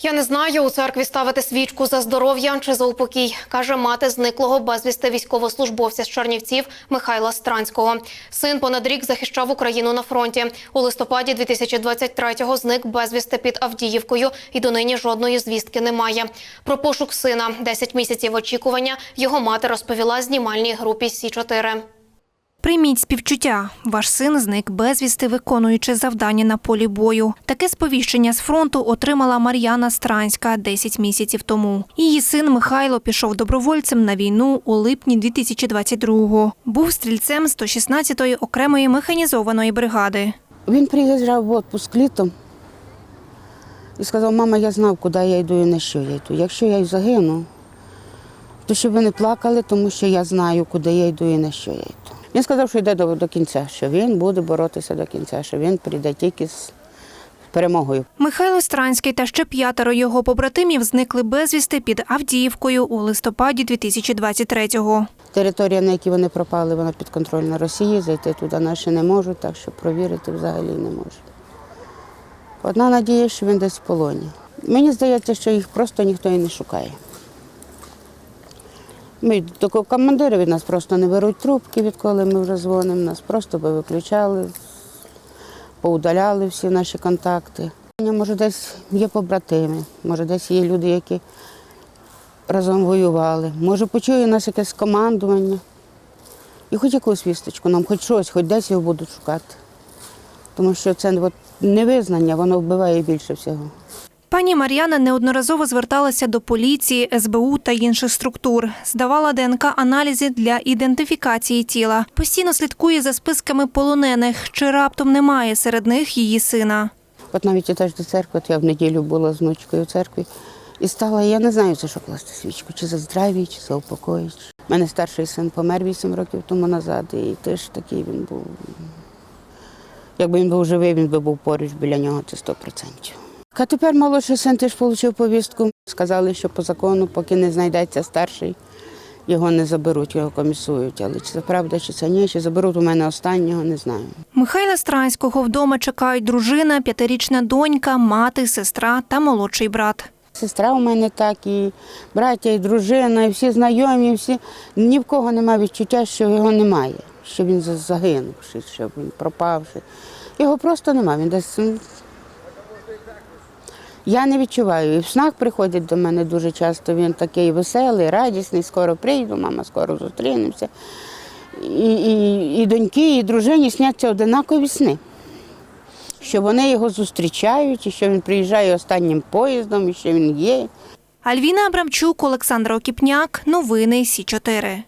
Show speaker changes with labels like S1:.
S1: Я не знаю у церкві ставити свічку за здоров'я чи за упокій, каже мати зниклого безвісти військовослужбовця з Чернівців Михайла Странського. Син понад рік захищав Україну на фронті. У листопаді 2023-го зник безвісти під Авдіївкою, і донині жодної звістки немає. Про пошук сина 10 місяців очікування його мати розповіла знімальній групі Сі 4
S2: Прийміть співчуття. Ваш син зник безвісти, виконуючи завдання на полі бою. Таке сповіщення з фронту отримала Мар'яна Странська 10 місяців тому. Її син Михайло пішов добровольцем на війну у липні 2022-го. Був стрільцем 116-ї окремої механізованої бригади.
S3: Він приїжджав в відпуск літом і сказав, мама, я знав, куди я йду і на що я йду. Якщо я й загину, то щоб ви не плакали, тому що я знаю, куди я йду і на що я йду. Він сказав, що йде до, до кінця, що він буде боротися до кінця, що він прийде тільки з перемогою.
S2: Михайло Странський та ще п'ятеро його побратимів зникли безвісти під Авдіївкою у листопаді 2023-го.
S3: Територія, на якій вони пропали, вона підконтрольна Росії, зайти туди наші не можуть, так що провірити взагалі не можуть. Одна надія, що він десь в полоні. Мені здається, що їх просто ніхто і не шукає. Ми до командири від нас просто не беруть трубки, відколи ми вже дзвонимо, нас просто виключали, поудаляли всі наші контакти. Може, десь є побратими, може, десь є люди, які разом воювали. Може, почує нас якесь командування. І хоч якусь вісточку, нам хоч щось, хоч десь його будуть шукати. Тому що це невизнання, воно вбиває більше всього.
S2: Пані Мар'яна неодноразово зверталася до поліції, СБУ та інших структур. Здавала ДНК-аналізи для ідентифікації тіла. Постійно слідкує за списками полонених, чи раптом немає серед них її сина.
S3: От навіть теж до церкви, от я в неділю була з внучкою в церкві і стала, я не знаю, за що класти свічку, чи за здраві, чи за упокої. У мене старший син помер 8 років тому назад, і теж такий він був. Якби він був живий, він би був поруч біля нього, це 100%. А тепер молодший син теж отримав повістку. Сказали, що по закону, поки не знайдеться старший, його не заберуть, його комісують. Але чи це правда, чи це ні, чи заберуть у мене останнього, не знаю.
S2: Михайла Странського вдома чекають дружина, п'ятирічна донька, мати, сестра та молодший брат.
S3: Сестра у мене так, і браття, і дружина, і всі знайомі, всі. Ні в кого немає відчуття, що його немає, що він за- загинув, що він пропав. Його просто немає. Він десь. Я не відчуваю. І в снах приходять до мене дуже часто. Він такий веселий, радісний, скоро прийду, мама, скоро зустрінемося. І, і, і доньки, і дружині сняться одинакові сни що вони його зустрічають, і що він приїжджає останнім поїздом, і що він є.
S2: Альвіна Абрамчук, Олександр Окіпняк. Новини Сі 4